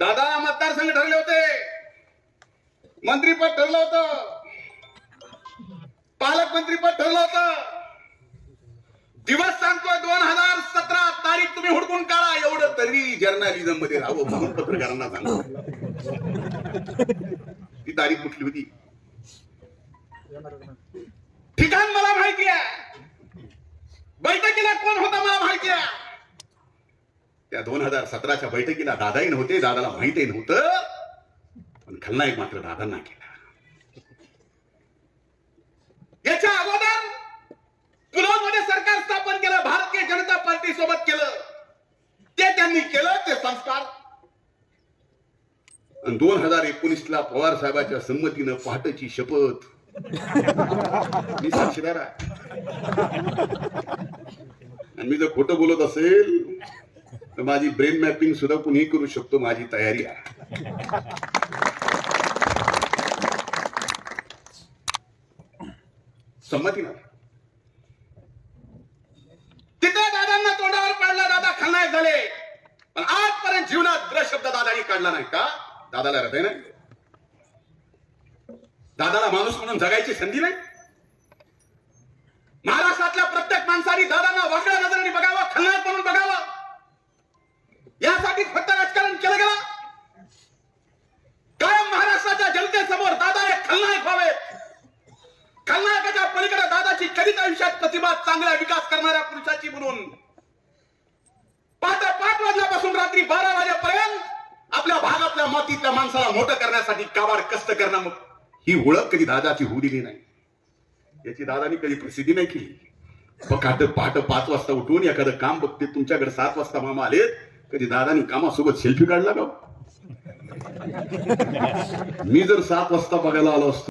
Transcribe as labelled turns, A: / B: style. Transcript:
A: दादा मतदारसंघ ठरले होते. मंत्रीपद ठरलं होत. पालकमंत्रीपद ठरलं होत. दिवस सांगतोय दोन हजार सतरा तारीख तुम्ही हुडकून काढा. एवढं तरी जर्नालिझममध्ये राहावं म्हणून पत्रकारांना सांगतो ती तारीख कुठली होती? ठिकाण मला बैठकीला कोण होता मला माहिती आहे? त्या दोन हजार सतराच्या बैठकीला दादाही नव्हते दादाला माहितही नव्हतं. पण खलनायक मात्र दादांना केला. याच्या अगोदरमध्ये सरकार स्थापन केलं भारतीय जनता पार्टी सोबत केलं. ते त्यांनी केलं ते संस्कार. दोन हजार एकोणीस ला पवार साहेबाच्या संमतीनं पहाटची शपथ. मी साक्षीदार आहे. आणि मी जर खोटं बोलत असेल तर माझी ब्रेन मॅपिंग सुद्धा कुणीही करू शकतो माझी तयारी आहे. संमती ना तिथे दादांना तोंडावर पाडला दादा खलनायक झाले. पण आजपर्यंत जीवनात ब्र शब्द दादानी काढला नाही का? दादाला हृदय नाही. दादाला माणूस म्हणून जगायची संधी नाही. महाराष्ट्रातल्या प्रत्येक माणसाने दादांना वाकड्या नजरेने बघावं खलनायक म्हणून बघावं. यासाठी फक्त राजकारण केलं गेलं. कायम महाराष्ट्राच्या जनतेसमोर दादा हे खलनायक व्हावे. खलनायकाच्या पलीकडे दादाची कधीच आयुष्यात प्रतिभा चांगला विकास करणाऱ्या पुरुषाची म्हणून. पात्र पाच वाजल्यापासून रात्री बारा वाजेपर्यंत आपल्या भागातल्या मातीतल्या माणसाला मोठं करण्यासाठी काबाड कष्ट करणं मग ही ओळख कधी दादाची होऊ दिली नाही. याची दादानी कधी प्रसिद्धी नाही केली. पहाटे पहाट पाच वाजता उठून एखादं काम बघते तुमच्याकडे सात वाजता मामा आले कधी दादानी कामासोबत सेल्फी काढला का? मी जर सात वाजता बघायला आलो असतो